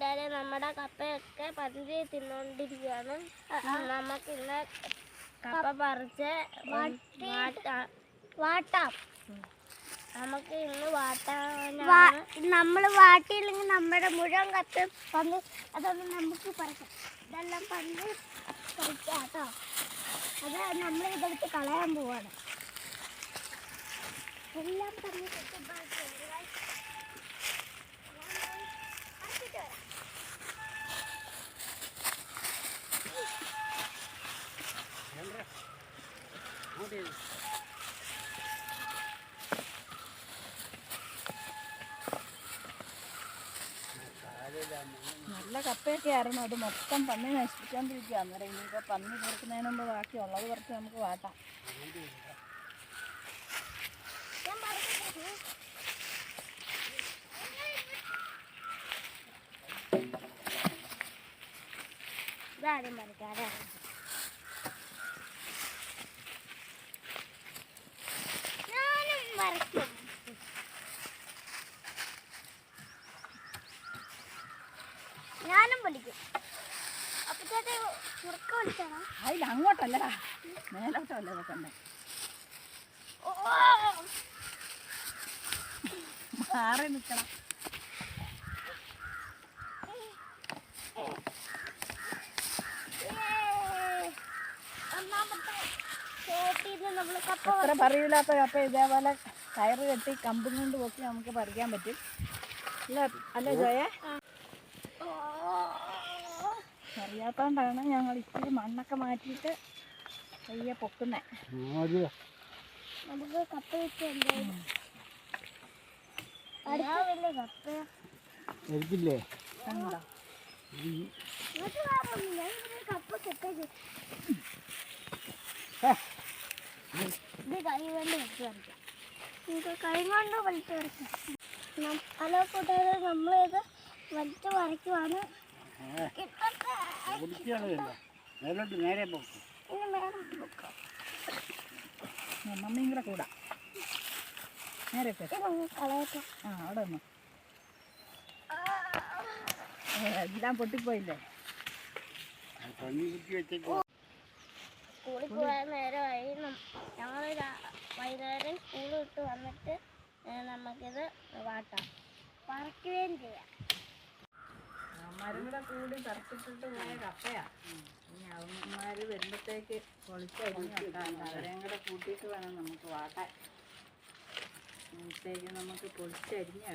കൂട്ടുകാരെ നമ്മുടെ കപ്പയൊക്കെ പന്തി തിന്നുകൊണ്ടിരിക്കുകയാണ് നമുക്ക് ഇന്ന് കപ്പ പറിച്ച് വാട്ടാം? നമുക്ക് ഇന്ന് വാട്ടാനാണ്. നമ്മൾ വാട്ടിയില്ലെങ്കിൽ നമ്മുടെ മുഴുവൻ കത്ത് പന്ത് അതൊന്ന് നമുക്ക് പറിക്കാം. ഇതെല്ലാം പന്ത് പറിക്കാം കേട്ടോ. അത് നമ്മൾ ഇതെടുത്ത് കളയാൻ പോവാണ്. എല്ലാം പന്ത് പറിച്ച് പറിച്ച് guys. ഞാൻ പോയി പറിച്ചിട്ട് വരാം. നല്ല കപ്പയൊക്കെ ആയിരുന്നു. അത് മൊത്തം പന്നി നശിപ്പിച്ചോണ്ടിരിക്കുക അന്നേരം ഇനിയിപ്പോൾ പന്നി തീർക്കുന്നതിന് മുമ്പ് ബാക്കിയുള്ളത് കുറച്ച് നമുക്ക് വാട്ടാം. ഇതാരും പറിച്ചിട്ട് ഇതാദ്യം പറിക്കാം അല്ലേ ഞാനും പറിക്കും ഞാനും പഠിക്കും അപ്പൊ ചേട്ടാ മുറുക്ക വിളിച്ചാണോ അതിൽ അങ്ങോട്ടല്ല മേലോട്ടല്ല വെക്കണ്ടേ? മാറി നിൽക്കണം. എത്ര പറയില്ലാത്ത കപ്പ ഇതേപോലെ കയറ് കെട്ടി കമ്പും കൊണ്ട് പൊക്കി നമുക്ക് പറിക്കാൻ പറ്റും. അല്ല അല്ല ജോയെ. അറിയാത്തോണ്ടാണ് ഞങ്ങൾ ഇച്ചിരി മണ്ണൊക്കെ മാറ്റിയിട്ട് പയ്യെ പൊക്കുന്നേ. നമുക്ക് കപ്പ കണ്ടോ? ഇവിടെ കപ്പ സെറ്റ് ഇത് കൈ കൊണ്ട് പറിക്കാം. കൊണ്ട് വലിച്ചു പറിക്കാം. ഹലോ കൂട്ടുകാരെ നമ്മളിത് വലിച്ചു പറിക്കുവാണ്. കിട്ടട്ടെ കുടിക്കുകയാണ് മേലോട്ട് നേരെ പോക്കും നേരെ ആ പൊട്ടിപ്പോയില്ലേ സ്കൂളിൽ പോകാൻ നേരമായി ഞങ്ങൾ വൈകുന്നേരം സ്കൂൾ വിട്ട് വന്നിട്ട് നമുക്കിത് വാട്ടാം. പറക്കുകയും ചെയ്യാം. അവന്മാരും കൂടെ തറച്ചിട്ടിട്ട് പോയ കപ്പയാ. ഇനി അവന്മാര് വരുമ്പത്തേക്ക് പൊളിച്ചരിഞ്ഞ് അവരെയും കൂടെ കൂട്ടിയിട്ട് വേണം നമുക്ക് വാട്ടാൻ. ഇന്നത്തേക്ക് നമുക്ക് പൊളിച്ചരിഞ്ഞ്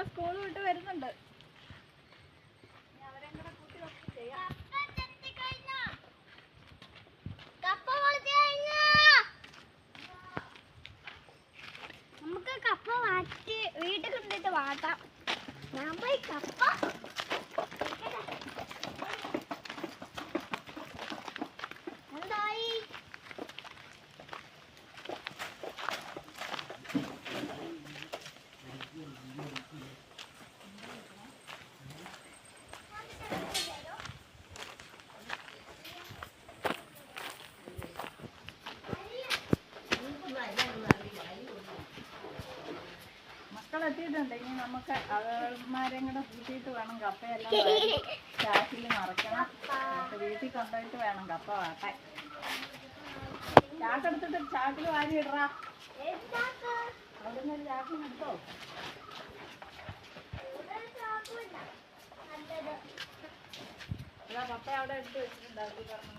എടുക്കാം സ്കൂൾ വിട്ട് വരുന്നുണ്ട്. നമുക്ക് കപ്പ വാറ്റി വീട്ടിൽ കൊണ്ടിട്ട് വാട്ടാം. ഞാൻ പോയി കപ്പ മക്കളെത്തിയിട്ടുണ്ട് ഇനി നമുക്ക് അവന്മാരെയും കൂടെ കൂട്ടിയിട്ട് വേണം കപ്പയെല്ലാം ചാക്കിൽ മറക്കണം. വീട്ടിൽ കൊണ്ടുപോയിട്ട് വേണം കപ്പ വാട്ടാൻ. ചാക്കെടുത്തിട്ട് ചാക്കിൽ വാരി ഇടറാ? അവിടെ നിന്ന് ചാക്കിൽ എടുത്തോ? കപ്പ അവിടെ എടുത്ത് വെച്ചിട്ടുണ്ട്. അത് പറഞ്ഞു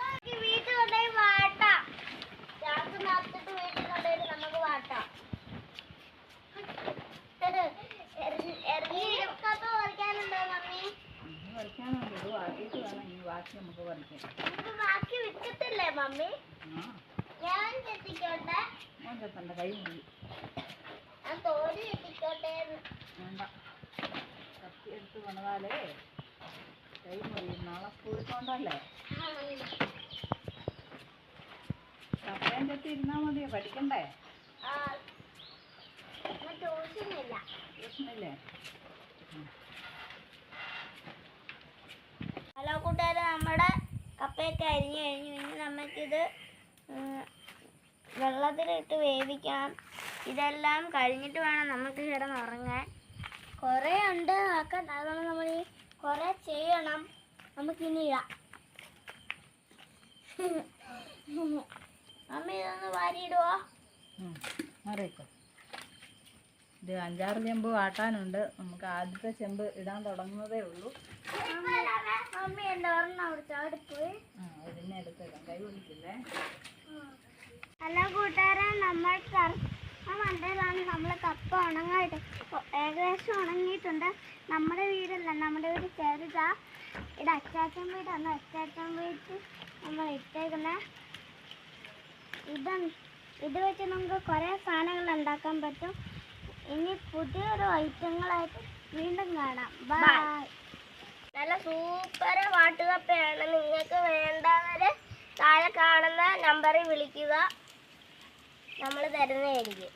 നമുക്ക് വീട്ടിൽ കൊണ്ടുപോയി വാട്ടാം. ചാക്ക് നിറച്ചിട്ട് വീട്ടിൽ കൊണ്ടുപോയി നമുക്ക് വാട്ടാം ഇറങ്ങിക്കപ്പ പറിക്കാനുണ്ടോ മമ്മി ഇനി പറിക്കാനുണ്ട് ഇത് വാട്ടിയിട്ട് വേണം ഇനി ബാക്കി നമുക്ക് പറിക്കാം. ബാക്കി വിൽക്കത്തില്ലേ മമ്മി? ഞാൻ ചെത്തിക്കോട്ടെ മോന്റെ കൈ മുടി. ഞാൻ തോൽ ചെത്തിക്കോട്ടെ വേണ്ട. കത്തി എടുത്ത് പണിതാലേ കൈ മുറിയും നാളെ സ്കൂളിൽ പോകണ്ടല്ലേ കപ്പയും ചെത്തി ഇരുന്നാൽ മതിയോ? പഠിക്കണ്ടേ? ആ. എന്നാ ചോറ് പ്രശ്നമില്ലേ ഹലോ കൂട്ടുകാരെ നമ്മുടെ കപ്പയൊക്കെ അരിഞ്ഞു കഴിഞ്ഞു ഇനി നമുക്കിത് വെള്ളത്തിലിട്ട് വേവിക്കണം. ഇതെല്ലാം കഴിഞ്ഞിട്ട് വേണം നമുക്ക് കിടന്ന് ഉറങ്ങാൻ. കുറേ ഉണ്ട് ആക്കാൻ അതുകൊണ്ട് നമ്മൾ ഈ കുറേ ചെയ്യണം. നമുക്കിനി ഇടാം. അമ്മ ഇതൊന്ന് വാരിയിടുവോ. മാറിക്കോ. ഇത് അഞ്ചാറ് ചെമ്പ് വാട്ടാനുണ്ട്. നമുക്ക് ആദ്യത്തെ ചെമ്പ് ഇടാൻ തുടങ്ങുന്നതേ ഉള്ളൂ. അമ്മ അവിടെ പോയി ഹലോ കൂട്ടുകാരെ നമ്മൾ മണ്ടയിലാണ് നമ്മൾ കപ്പ ഉണങ്ങായിട്ട് ഏകദേശം ഉണങ്ങിയിട്ടുണ്ട്. നമ്മുടെ വീടല്ല നമ്മുടെ വീട് ചെറുതാ. ഇവിടെ അച്ചാച്ചൻ വീടാണ് അച്ചാച്ചൻ വീട്ടിൽ നമ്മൾ ഇട്ടേക്കുന്ന. ഇത് ഇത് വെച്ച് നമുക്ക് കുറേ സാധനങ്ങൾ ഉണ്ടാക്കാൻ പറ്റും. ഇനി പുതിയൊരു ഐറ്റങ്ങളായിട്ട് വീണ്ടും കാണാം. ബൈ സൂപ്പർ വാട്ടുകപ്പയാണ്. നിങ്ങൾക്ക് വേണ്ടവരെ താഴെ കാണുന്ന നമ്പറിൽ വിളിക്കുക. നമ്മൾ തരുന്നതായിരിക്കും.